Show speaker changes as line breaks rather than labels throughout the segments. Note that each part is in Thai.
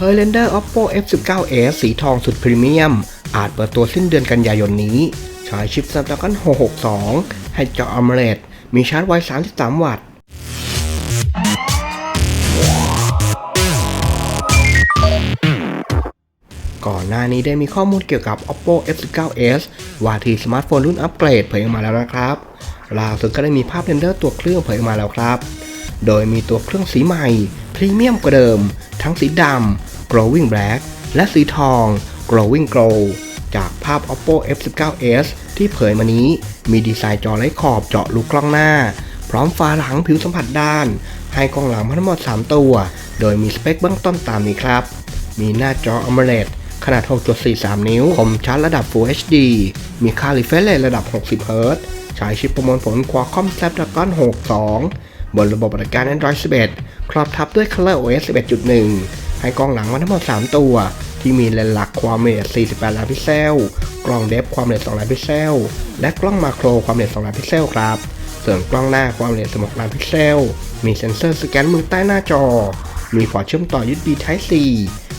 เ e r l e n d e r Oppo F19s สีทองสุดพรีเมียม อาจเปิดตัวสิ้นเดือนกันยายนนี้ ใช้ชิป Snapdragon 662 ให้จอ AMOLED มีชาร์จไว 33 วัตต์ ก่อนหน้านี้ได้มีข้อมูลเกี่ยวกับ Oppo F19s ว่าที่สมาร์ทโฟนรุ่นอัปเกรดเผยออกมาแล้วนะครับล่าสุดก็ได้มีภาพเรนเดอร์ตัวเครื่องเผยออกมาแล้วครับ โดยมีตัวเครื่องสีใหม่พรีเมียมกว่าเดิม ทั้งสีดำ glowing black และสีทอง glowing glow จากภาพ Oppo F19s ที่เผยมานี้ มีดีไซน์จอไร้ขอบเจาะลูกกล้องหน้า พร้อมฝาหลังผิวสัมผัสด้าน ให้กล้องหลังทั้งหมด 3 ตัว โดยมีสเปคเบื้องต้นตามนี้ครับ มีหน้าจอ AMOLED ขนาด 6.43 นิ้ว คมชัดระดับ Full HD มีค่า refresh rate ระดับ 60เฮิรตซ์ใช้ชิปประมวลผล Qualcomm Snapdragon 62 บนระบบปฏิการ Android 11 ครอบทับด้วย ColorOS 11.1 ให้กล้องหลังมาทั้งหมด 3 ตัว ที่มีเลนส์หลักความละเอียด 48 ล้านพิกเซล กล้องเดฟความละเอียด 2 ล้านพิกเซล และกล้องมาโครความละเอียด 2 ล้านพิกเซลครับ ส่วนกล้องหน้าความละเอียด 16 ล้านพิกเซล มีเซ็นเซอร์สแกนมือใต้หน้าจอ มีพอร์ตเชื่อมต่อ USB Type C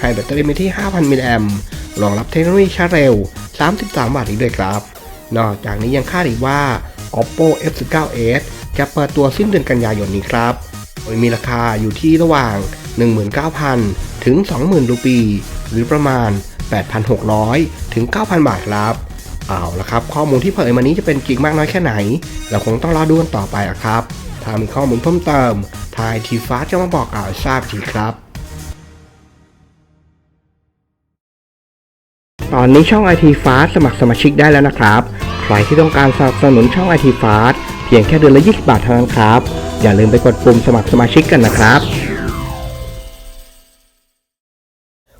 ให้แบตเตอรี่มีที่ 5,000 มิลลิแอมป์รองรับเทคโนโลยีชาร์จเร็ว 33 วัตต์อีกด้วยครับ นอกจากนี้ยังคาดอีกว่า Oppo F19s จะเปิดตัวสิ้นเดือนกันยายนนี้ครับ โดยมีราคาอยู่ที่ระหว่าง 19,000 ถึง 20,000 รูปี หรือประมาณ 8,600 ถึง 9,000 บาทครับเอาละครับ ข้อมูลที่เผยมานี้จะเป็นจริงมากน้อยแค่ไหน เราคงต้องรอดูกันต่อไปอะครับ ถ้ามีข้อมูลเพิ่มเติมทางไอทีฟ้าจะมาบอกกล่าวให้ทราบทีครับ ตอนนี้ช่อง IT Fast สมัครสมาชิกได้แล้วนะครับ ใครที่ต้องการสนับสนุนช่อง IT Fast เพียงแค่เดือนละ 20 บาทเท่านั้นครับ อย่าลืมไปกดปุ่มสมัครสมาชิกกันนะครับ